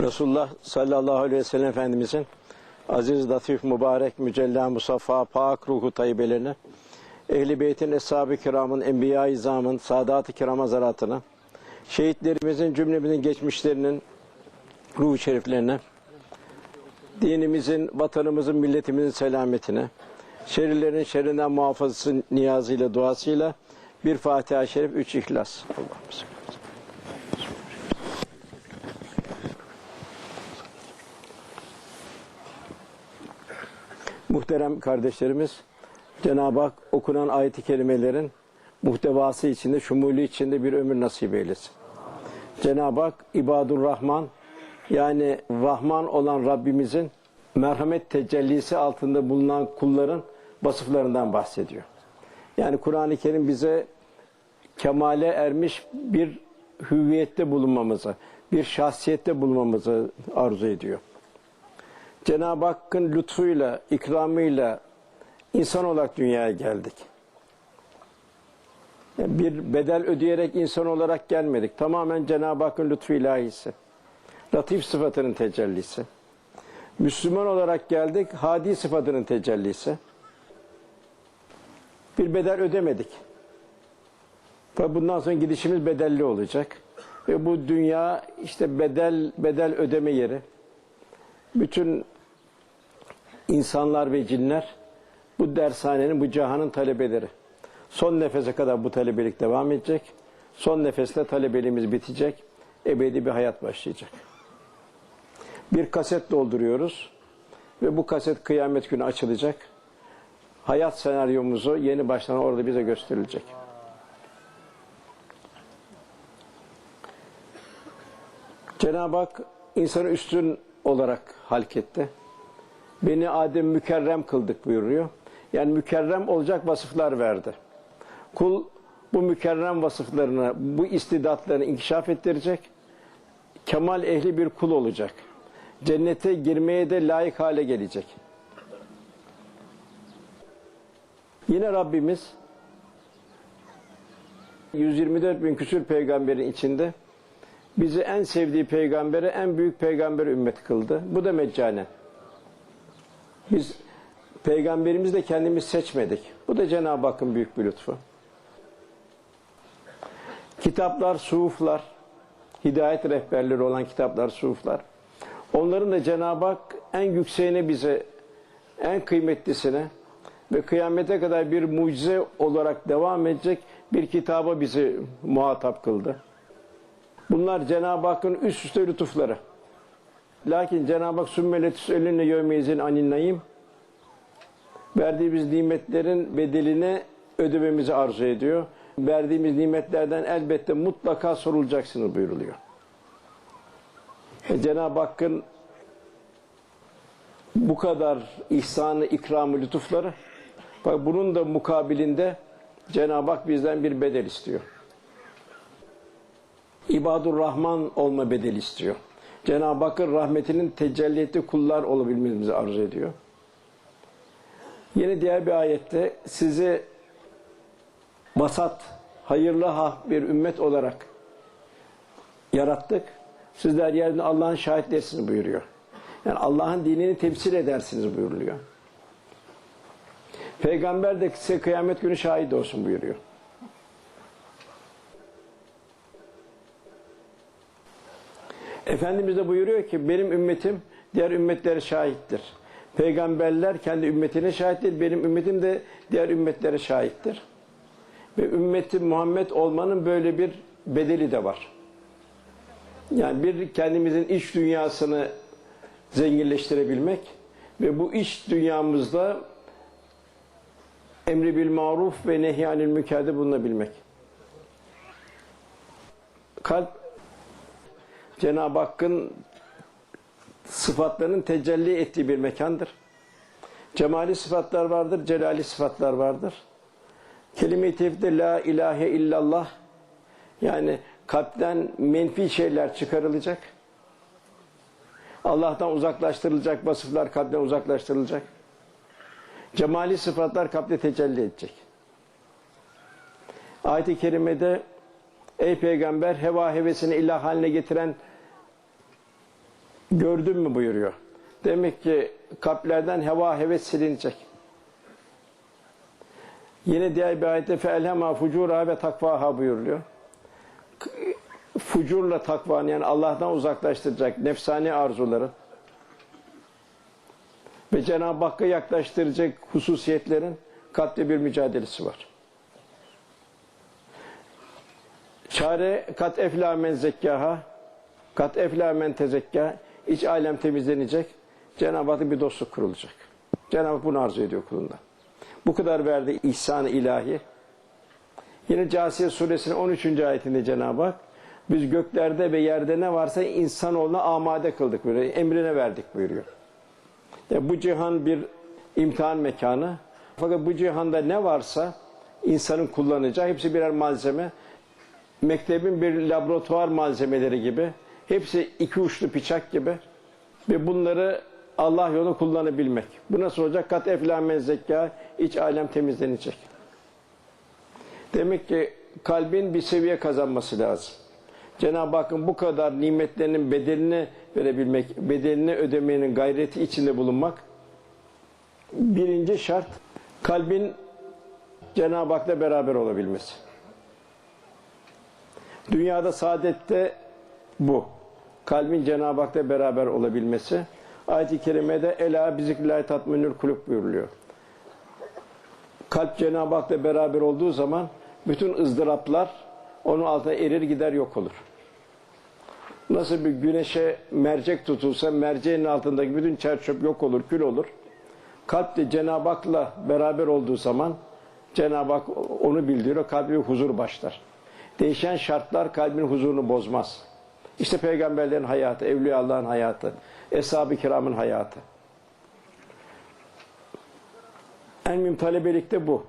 Resulullah sallallahu aleyhi ve sellem Efendimizin aziz, latif, mübarek, mücella, musaffa, pak ruhu tayyibelerine, Ehl-i Beyt'in, Eshab-ı Kiram'ın, Enbiya-i İzam'ın, Sadat-ı Kiram hazaratına, şehitlerimizin, cümlemizin geçmişlerinin ruhu şeriflerine, dinimizin, vatanımızın, milletimizin selametine, şerrilerin şerrinden muhafazası niyazıyla, duasıyla bir Fatiha-i Şerif, üç İhlas. Allah'ım Muhterem kardeşlerimiz, Cenab-ı Hak okunan ayet-i kerimelerin muhtevası içinde, şumulü içinde bir ömür nasip eylesin. Cenab-ı Hak İbadur Rahman yani Rahman olan Rabbimizin merhamet tecellisi altında bulunan kulların vasıflarından bahsediyor. Yani Kur'an-ı Kerim bize kemale ermiş bir hüviyette bulunmamızı, bir şahsiyette bulunmamızı arzu ediyor. Cenab-ı Hakk'ın lütfuyla, ikramıyla insan olarak dünyaya geldik. Yani bir bedel ödeyerek insan olarak gelmedik. Tamamen Cenab-ı Hakk'ın lütfu ilahisi. Latif sıfatının tecellisi. Müslüman olarak geldik, hadi sıfatının tecellisi. Bir bedel ödemedik. Tabi bundan sonra gidişimiz bedelli olacak. Ve bu dünya işte bedel bedel ödeme yeri. Bütün insanlar ve cinler bu dershanenin, bu cihanın talebeleri. Son nefese kadar bu talebelik devam edecek. Son nefeste talebeliğimiz bitecek. Ebedi bir hayat başlayacak. Bir kaset dolduruyoruz ve bu kaset kıyamet günü açılacak. Hayat senaryomuzu yeni baştan orada bize gösterilecek. Cenab-ı Hak insanı üstün olarak halketti. Beni Adem mükerrem kıldık buyuruyor. Yani mükerrem olacak vasıflar verdi. Kul bu mükerrem vasıflarını, bu istidatlarını inkişaf ettirecek. Kemal ehli bir kul olacak. Cennete girmeye de layık hale gelecek. Yine Rabbimiz 124 bin küsür peygamberin içinde bizi en sevdiği peygambere en büyük peygamber ümmet kıldı. Bu da meccane. Biz peygamberimizi de kendimiz seçmedik. Bu da Cenab-ı Hakk'ın büyük bir lütfu. Kitaplar, suhuflar, hidayet rehberleri olan kitaplar, suhuflar. Onların da Cenab-ı Hak en yükseğine bize, en kıymetlisine ve kıyamete kadar bir mucize olarak devam edecek bir kitaba bizi muhatap kıldı. Bunlar Cenab-ı Hakk'ın üst üste lütufları. Lakin Cenab-ı Hak sümmeletüs eline yövmeyizin aninnayim verdiğimiz nimetlerin bedelini ödememizi arzu ediyor. Verdiğimiz nimetlerden elbette mutlaka sorulacaksınız buyuruluyor. E Cenab-ı Hakk'ın bu kadar ihsanı, ikramı, lütufları bak bunun da mukabilinde Cenab-ı Hak bizden bir bedel istiyor. İbadur Rahman olma bedeli istiyor. Cenab-ı Hakk'ın rahmetinin tecelli ettiği kullar olabilmemizi arzu ediyor. Yine diğer bir ayette sizi vasat, hayırlı ha bir ümmet olarak yarattık. Sizler yerine Allah'ın şahitlersiniz buyuruyor. Yani Allah'ın dinini temsil edersiniz buyuruluyor. Peygamber de size kıyamet günü şahit olsun buyuruyor. Efendimiz de buyuruyor ki benim ümmetim diğer ümmetlere şahittir. Peygamberler kendi ümmetine şahittir. Benim ümmetim de diğer ümmetlere şahittir. Ve ümmeti Muhammed olmanın böyle bir bedeli de var. Yani bir kendimizin iç dünyasını zenginleştirebilmek ve bu iç dünyamızda emri bil maruf ve nehyanil mükade bulunabilmek. Kalp Cenab-ı Hakk'ın sıfatlarının tecelli ettiği bir mekandır. Cemali sıfatlar vardır, celali sıfatlar vardır. Kelime-i tevhidde la ilahe illallah yani kalpten menfi şeyler çıkarılacak. Allah'tan uzaklaştırılacak vasıflar kalpten uzaklaştırılacak. Cemali sıfatlar kalpte tecelli edecek. Ayet-i kerimede ey peygamber heva hevesini ilah haline getiren Gördün mü buyuruyor. Demek ki kalplerden heva heves silinecek. Yine diğer bir ayette feelhema fucura ve takvaha buyuruluyor. Fucurla takvanı yani Allah'tan uzaklaştıracak nefsani arzuların ve Cenab-ı Hakk'a yaklaştıracak hususiyetlerin kalpte bir mücadelesi var. Çare kat efla men zekkaha kat efla men tezekka iç alem temizlenecek. Cenab-ı Hak'la bir dostluk kurulacak. Cenab-ı Hak bunu arzu ediyor kulundan. Bu kadar verdi ihsan ilahi. Yine Câsiye suresinin 13. ayetinde Cenab-ı Hak biz göklerde ve yerde ne varsa insanoğluna amade kıldık böyle emrine verdik buyuruyor. Ya bu cihan bir imtihan mekanı. Fakat bu cihanda ne varsa insanın kullanacağı hepsi birer malzeme. Mektebin bir laboratuvar malzemeleri gibi. Hepsi iki uçlu bıçak gibi. Ve bunları Allah yolu kullanabilmek. Bu nasıl olacak? Kat efla men zekka, iç alem temizlenecek. Demek ki kalbin bir seviye kazanması lazım. Cenab-ı Hakk'ın bu kadar nimetlerinin bedelini verebilmek, bedelini ödemenin gayreti içinde bulunmak birinci şart kalbin Cenab-ı Hak'la beraber olabilmesi. Dünyada saadette bu. Kalbin Cenab-ı Hak'la beraber olabilmesi. Ayet-i Kerime'de Ela bizikrillahi tatminül kulüp buyuruluyor. Kalp Cenab-ı Hak'la beraber olduğu zaman bütün ızdıraplar onun altına erir gider yok olur. Nasıl bir güneşe mercek tutulsa merceğin altındaki bütün çerçöp yok olur, kül olur. Kalp de Cenab-ı Hak'la beraber olduğu zaman Cenab-ı Hak onu bildiriyor, kalbi huzur başlar. Değişen şartlar kalbin huzurunu bozmaz. İşte peygamberlerin hayatı, Evliya hayatı, Eshab-ı Kiram'ın hayatı. En mühim talebelikte bu.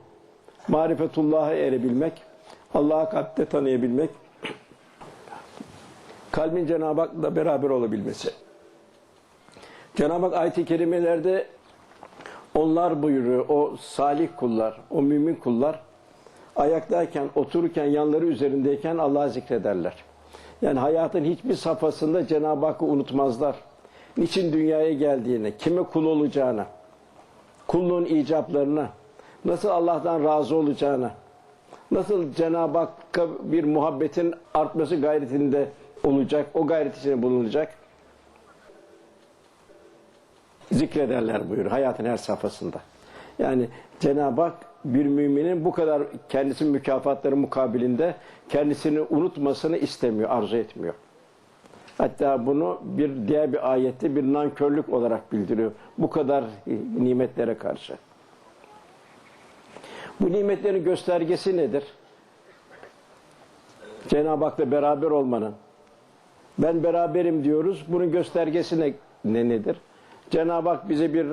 Marifetullah'a erebilmek, Allah'ı kalpte tanıyabilmek, kalbin Cenab-ı Hak'la beraber olabilmesi. Cenab-ı Hak ayet-i kerimelerde onlar buyuruyor, o salih kullar, o mümin kullar ayaktayken, otururken, yanları üzerindeyken Allah'ı zikrederler. Yani hayatın hiçbir safhasında Cenab-ı Hakk'ı unutmazlar. Niçin dünyaya geldiğini, kime kul olacağını, kulluğun icaplarını, nasıl Allah'tan razı olacağını, nasıl Cenab-ı Hakk'a bir muhabbetin artması gayretinde olacak, o gayret içinde bulunacak. Zikrederler buyur hayatın her safhasında. Yani Cenab-ı Hak bir müminin bu kadar kendisinin mükafatları mukabilinde kendisini unutmasını istemiyor, arzu etmiyor. Hatta bunu bir diğer bir ayette bir nankörlük olarak bildiriyor. Bu kadar nimetlere karşı. Bu nimetlerin göstergesi nedir? Cenab-ı Hak'la beraber olmanın. Ben beraberim diyoruz. Bunun göstergesi ne, ne nedir? Cenab-ı Hak bize bir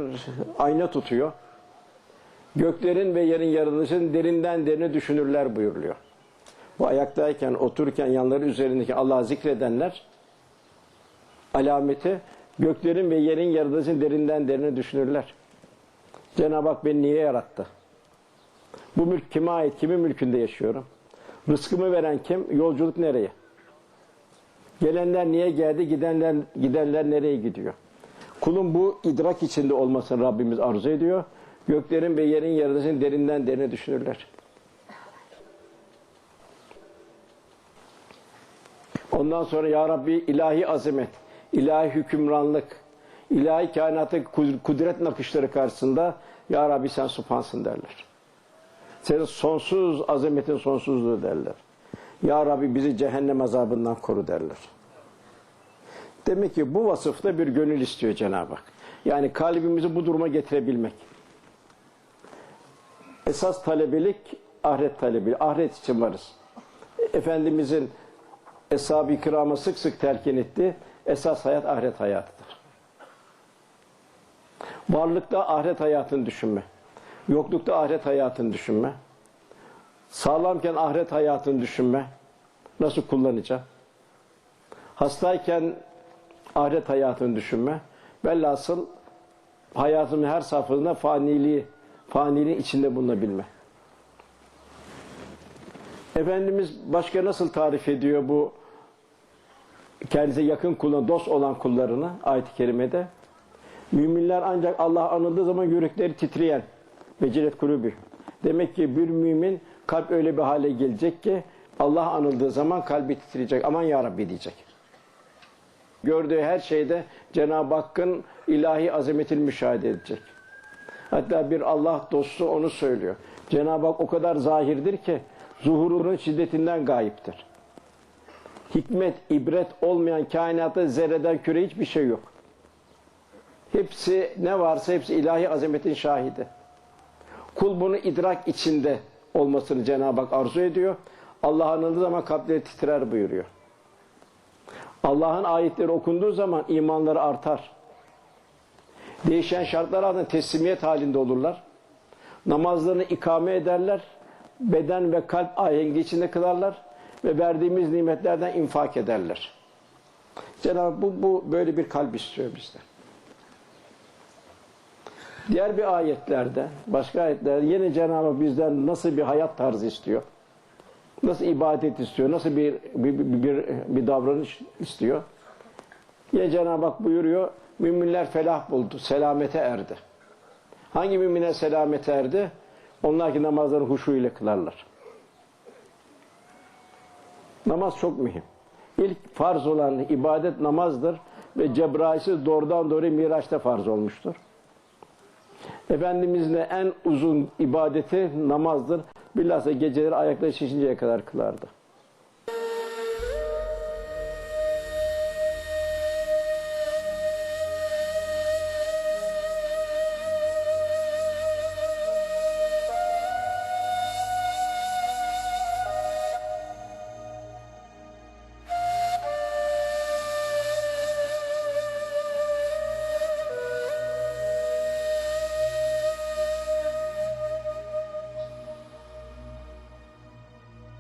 ayna tutuyor. Göklerin ve yerin yaratılışını derinden derine düşünürler buyuruluyor. Bu ayaktayken, otururken yanları üzerindeki Allah'ı zikredenler alameti göklerin ve yerin yaratılışını derinden derine düşünürler. Cenab-ı Hak beni niye yarattı? Bu mülk kime ait? Kimin mülkünde yaşıyorum? Rızkımı veren kim? Yolculuk nereye? Gelenler niye geldi? Gidenler, gidenler nereye gidiyor? Kulun bu idrak içinde olmasını Rabbimiz arzu ediyor. Göklerin ve yerin yaratılışını derinden derine düşünürler. Ondan sonra Ya Rabbi ilahi azamet, ilahi hükümranlık, ilahi kainatı kudret nakışları karşısında Ya Rabbi sen supansın derler. Senin sonsuz azametin sonsuzluğu derler. Ya Rabbi bizi cehennem azabından koru derler. Demek ki bu vasıfta bir gönül istiyor Cenab-ı Hak. Yani kalbimizi bu duruma getirebilmek. Esas talebelik ahiret talebi. Ahiret için varız. Efendimizin Eshab-ı Kiram'a sık sık telkin etti. Esas hayat ahiret hayatıdır. Varlıkta ahiret hayatını düşünme. Yoklukta ahiret hayatını düşünme. Sağlamken ahiret hayatını düşünme. Nasıl kullanacağım? Hastayken ahiret hayatını düşünme. Velhasıl hayatımın her safhasında faniliği, faniliğin içinde bulunabilme. Efendimiz başka nasıl tarif ediyor bu kendisine yakın kullarına, dost olan kullarını ayet-i kerimede müminler ancak Allah anıldığı zaman yürekleri titreyen vecilet kulübü. Demek ki bir mümin kalp öyle bir hale gelecek ki Allah anıldığı zaman kalbi titreyecek. Aman ya Rabbi diyecek. Gördüğü her şeyde Cenab-ı Hakk'ın ilahi azametini müşahede edecek. Hatta bir Allah dostu onu söylüyor. Cenab-ı Hak o kadar zahirdir ki zuhurunun şiddetinden gayiptir. Hikmet, ibret olmayan kainatta zerreden küre hiçbir şey yok. Hepsi ne varsa hepsi ilahi azametin şahidi. Kul bunu idrak içinde olmasını Cenab-ı Hak arzu ediyor. Allah anıldığı zaman kalpleri titrer buyuruyor. Allah'ın ayetleri okunduğu zaman imanları artar. Değişen şartlar altında teslimiyet halinde olurlar. Namazlarını ikame ederler. Beden ve kalp ahengi içinde kılarlar. Ve verdiğimiz nimetlerden infak ederler. Cenab-ı bu, bu böyle bir kalp istiyor bizden. Diğer bir ayetlerde, başka ayetlerde yine Cenab-ı bizden nasıl bir hayat tarzı istiyor? Nasıl ibadet istiyor? Nasıl bir bir, bir, bir, bir davranış istiyor? Yine Cenab-ı Hak buyuruyor, müminler felah buldu, selamete erdi. Hangi müminler selamete erdi? Onlar ki namazları huşu ile kılarlar. Namaz çok mühim. İlk farz olan ibadet namazdır ve Cebrail'siz doğrudan doğruya Miraç'ta farz olmuştur. Efendimizin de en uzun ibadeti namazdır. Bilhassa geceleri ayakları şişinceye kadar kılardı.